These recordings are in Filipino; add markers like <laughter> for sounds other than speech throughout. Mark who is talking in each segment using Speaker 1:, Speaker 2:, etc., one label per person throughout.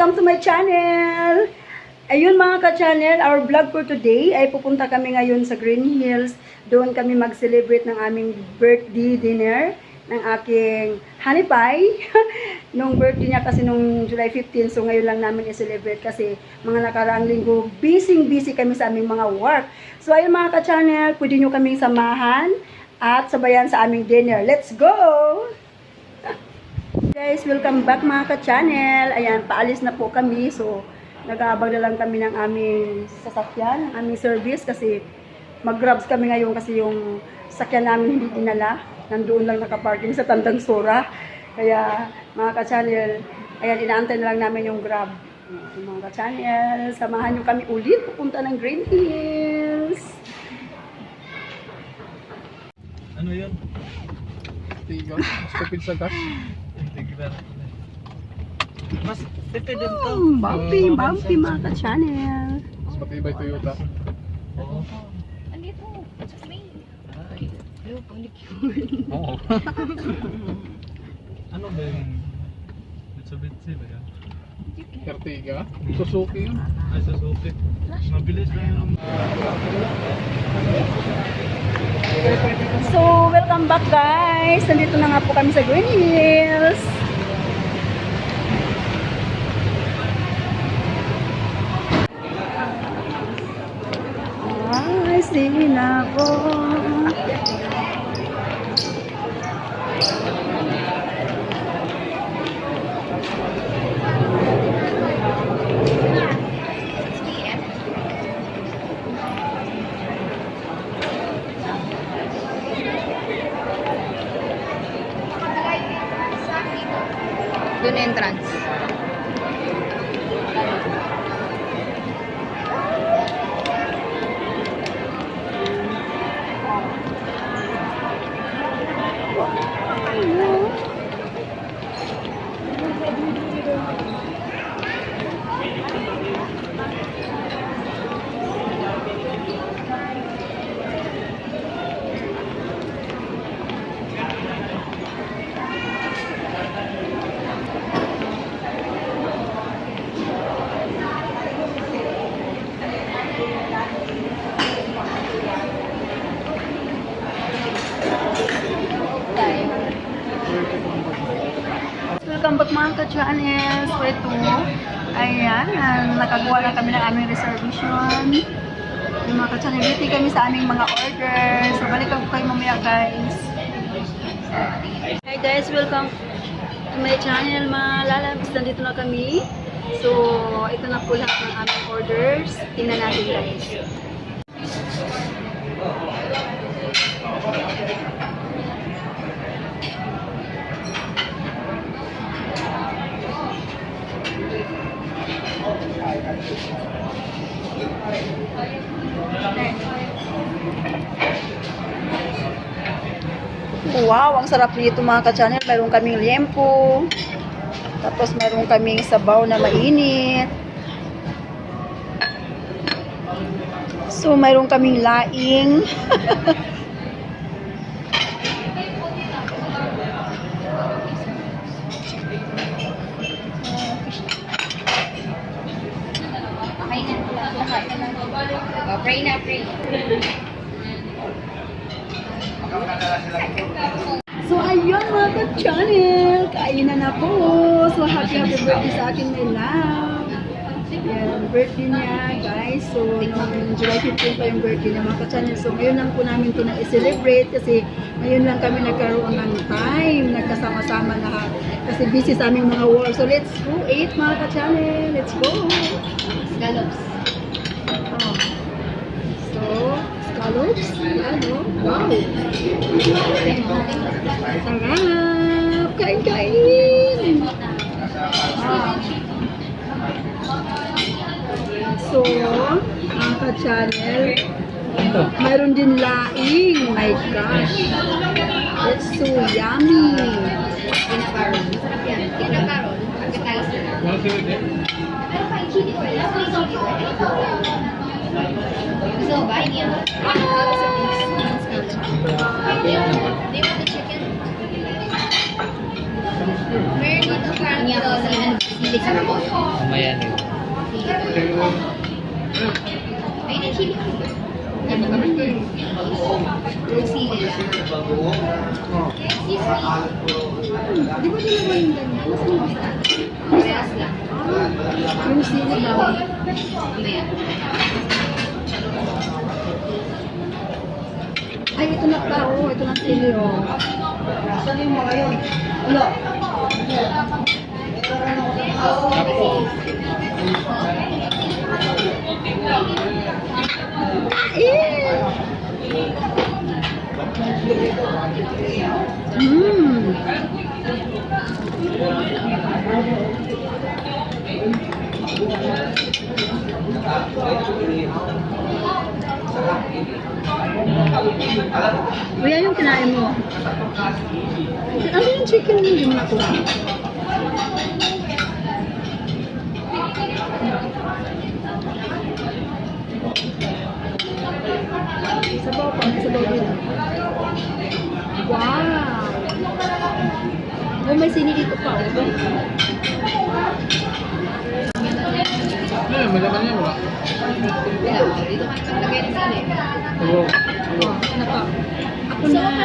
Speaker 1: Welcome to my channel! Ayun mga ka-channel, our vlog for today ay pupunta kami ngayon sa Green Hills. Doon kami mag-celebrate ng aming birthday dinner ng aking honey pie. <laughs> nung birthday niya kasi nung July 15, so ngayon lang namin i-celebrate kasi mga nakaraang linggo, busy-busy kami sa aming mga work. So ayun mga ka-channel, pwede nyo kaming samahan at sabayan sa aming dinner. Let's go! Guys, welcome back mga ka-channel. Ayan, paalis na po kami. So, nag-aabang na lang kami ng aming sasakyan, ng aming service kasi mag-grabs kami ngayon kasi yung sasakyan namin hindi dinala. Nandoon lang nakaparking sa Tandang Sora. Kaya, mga ka-channel, ayan, inaantay na lang namin yung grab. Ayan, mga ka-channel, samahan nyo kami ulit pupunta ng Green Hills.
Speaker 2: Ano yun?
Speaker 3: Tiga, stupid sa gas.
Speaker 2: Mas tipid din to.
Speaker 1: Mm, bumpy, bumpy mga ka-channel.
Speaker 3: Mas matibay Toyota.
Speaker 2: Oo.
Speaker 4: Andito, sa may.
Speaker 2: Ay.
Speaker 4: Ayaw, <laughs> yun.
Speaker 2: Oo. <laughs> ano ba yung Mitsubishi ba yan?
Speaker 3: Ertiga. Suzuki yun.
Speaker 2: Ay, Suzuki. Mabilis lang yung...
Speaker 1: So, welcome back guys. Nandito na nga po kami sa Green Hills. Ay, sige na po.
Speaker 4: Doon entrance.
Speaker 1: Back mga ka-channels. Ito, ayan, ah, nakagawa na kami ng aming reservation. Yung mga ka-channel, waiting kami sa aming mga orders. So balikan ko kayo mamaya guys. Hi guys, welcome to my channel mga lalabs. Nandito na kami. So, ito na po lahat ng aming orders. Tingnan natin guys. Wow, ang sarap nito mga ka-channel. Mayroon kaming liempo. Tapos mayroon kaming sabaw na mainit. So, mayroon kaming laing. <laughs> So, ayun mga ka-channel. Kainan na po. So, happy happy birthday sa akin, my love. Yan, birthday niya, guys. So, nung July 15 pa yung birthday niya, mga ka-channel. So, ngayon lang po namin ito na-celebrate kasi ngayon lang kami nagkaroon ng time, nagkasama-sama lahat. Kasi busy sa aming mga work. So, let's go eat, mga ka-channel. Let's go.
Speaker 4: Scallops.
Speaker 1: Oh. So, scallops. Ano? Wow. Sarap! Kain-kain! So, mga ka-channel, mayroon din laing. My gosh! It's so yummy!
Speaker 4: Dito. Balik sa ako.
Speaker 2: Mamaya na.
Speaker 4: Ay, na chili.
Speaker 3: Ano namin kayo?
Speaker 4: Yung sili lang.
Speaker 3: Oh.
Speaker 4: Sisi. Di ba din naman yung ganyan? Mas mabisa. Parehas lang.
Speaker 1: Yung sili.
Speaker 4: Mamaya.
Speaker 1: Ay, ito na pa. Oh, ito na sili. Oh. Saan yung mga yun? Wala. Mmm. Kuya, yung kinain mo. Ano yung chicken mo yung nakuha? Pa, may sabaw dito. Wow! Oh, may sini dito pa. Oh.
Speaker 3: Ano, malaman niya wala.
Speaker 4: Wala. Dito ka naglagay ng sili.
Speaker 3: Oo.
Speaker 1: Ano pa? Ako na.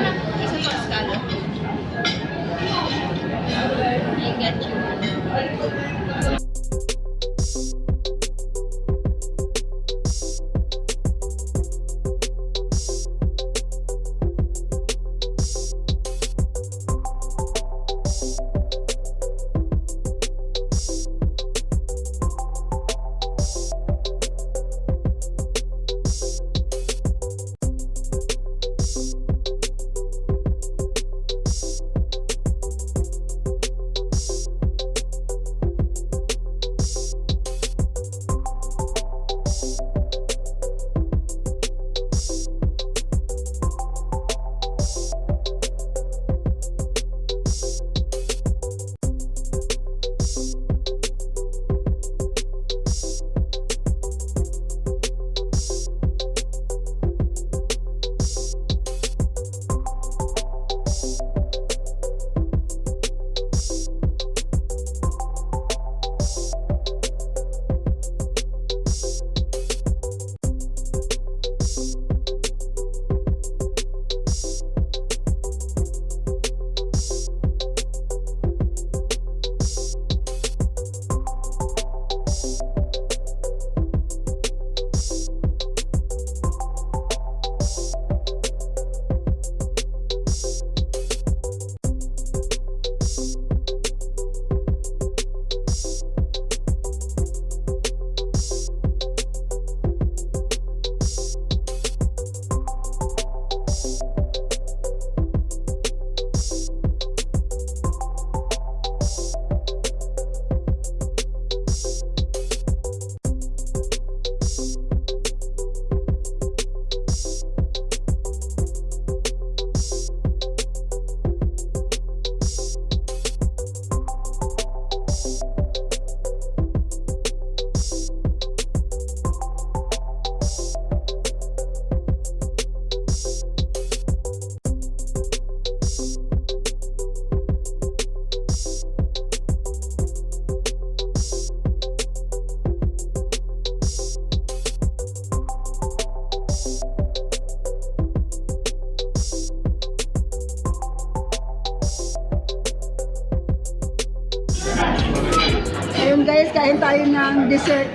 Speaker 1: Ayun guys, kain tayo ng dessert.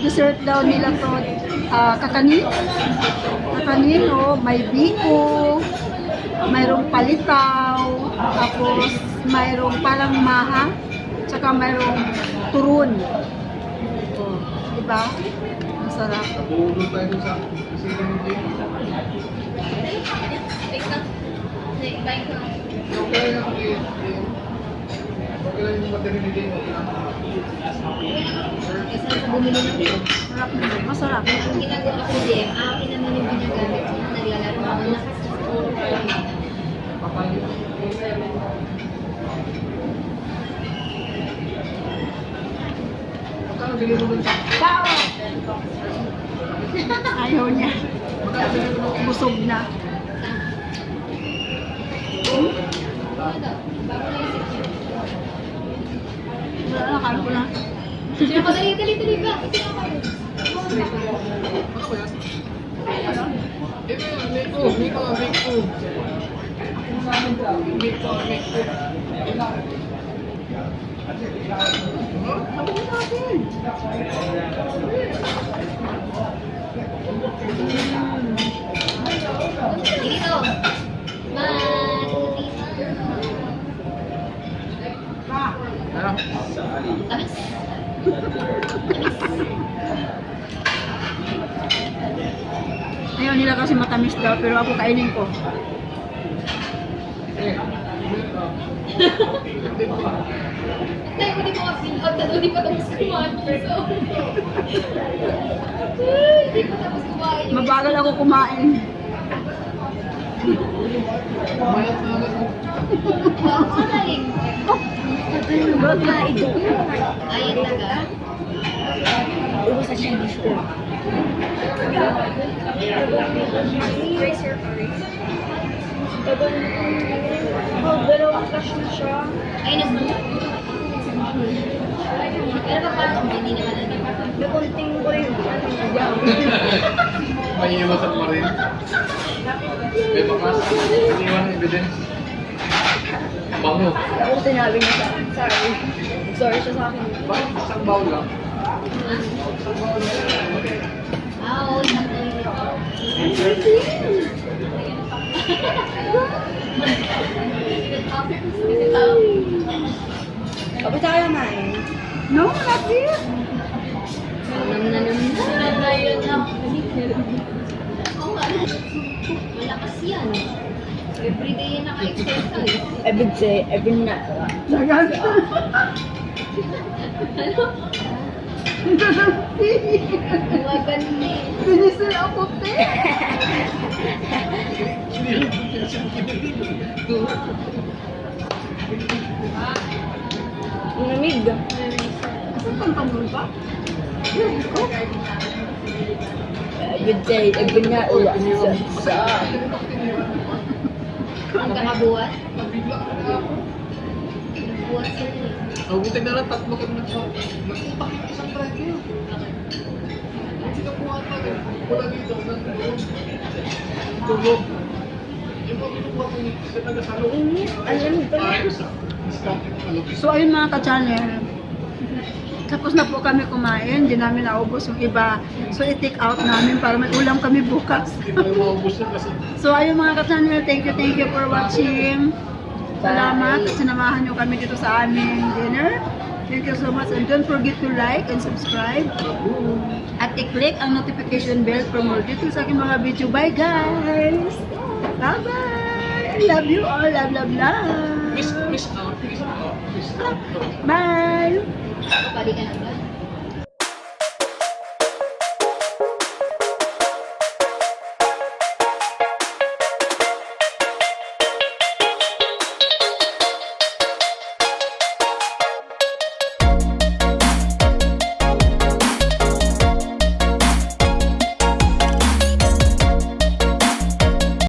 Speaker 1: Dessert daw nila to. ah kakanin. Kakanin, oh. May biko. Mayroong palitaw. Tapos, mayroong parang maha. Tsaka mayroong turun. Oh, diba? Masarap.
Speaker 3: Nabulo tayo dun sa kasi yung
Speaker 4: Take na. Take, bye ko.
Speaker 3: Okay lang yung battery ni Dino.
Speaker 4: Kasi bumili ng film.
Speaker 1: Masarap naman. Masarap.
Speaker 4: Ang ginagawa ko din, akin naman yung ginagamit ko na naglalaro ako na
Speaker 3: mo sa...
Speaker 1: Ayaw niya. Busog na. Na, kaya ko na.
Speaker 4: Sino ka dali, dali, ba? Sino ka dali?
Speaker 3: Ano ba yan? Ito yun, Miko, Miko, Miko. Miko, Miko.
Speaker 4: Dito.
Speaker 1: Nila kasi matamis daw, pero ako kainin ko.
Speaker 4: Tayo ko di mo na di pa tapos kumain. Hindi pa tapos kumain.
Speaker 1: Mabagal ako kumain.
Speaker 3: Mayat na agad.
Speaker 4: Ang magaling.
Speaker 1: Baga ito. Sa Chinese ko. Oh, dalawa na siya.
Speaker 4: Ay, nag Pero pa parang hindi naman.
Speaker 1: May konting ko rin.
Speaker 3: Iwasan pa rin. May bakas. Iniwan evidence. Bango.
Speaker 1: Ako sinabi niya sa akin. Sorry. Sorry siya sa akin.
Speaker 3: Bakit isang bowl lang?
Speaker 4: Isang tayo.
Speaker 1: Naman. No, not here.
Speaker 4: Nam na nam na na yun na. Malakas yan. Everyday yan naka-exercise.
Speaker 1: Every day, every night. Sagan. <laughs>
Speaker 4: Ano? Maganda eh.
Speaker 1: Finish ako, te. Lamig. Asan kang pamulong pa? Every day, every night, wala sa sa.
Speaker 4: Ang kakabuhat. Buhat sila eh.
Speaker 3: Ang buti na lang tatlo kami nagsuot. Nagputak yung isang driver. Hindi na buhat pa rin. Wala dito. nandun. Tulog. Yung mga binubuhat ko yung isa taga-salo.
Speaker 1: Init, alam
Speaker 3: ko malupit.
Speaker 1: So ayun mga ka-channel, tapos na po kami kumain, hindi namin naubos yung iba. So i-take out namin para may ulam kami bukas. <laughs> So ayun mga ka-channel, thank you, thank you for watching. Salamat at sinamahan nyo kami dito sa aming dinner. Thank you so much and don't forget to like and subscribe. At i-click ang notification bell for more details sa aking mga video. Bye guys! Bye-bye! I love you all. Love, love, love!
Speaker 3: miss, miss out, miss out.
Speaker 1: Bye!
Speaker 4: Ba?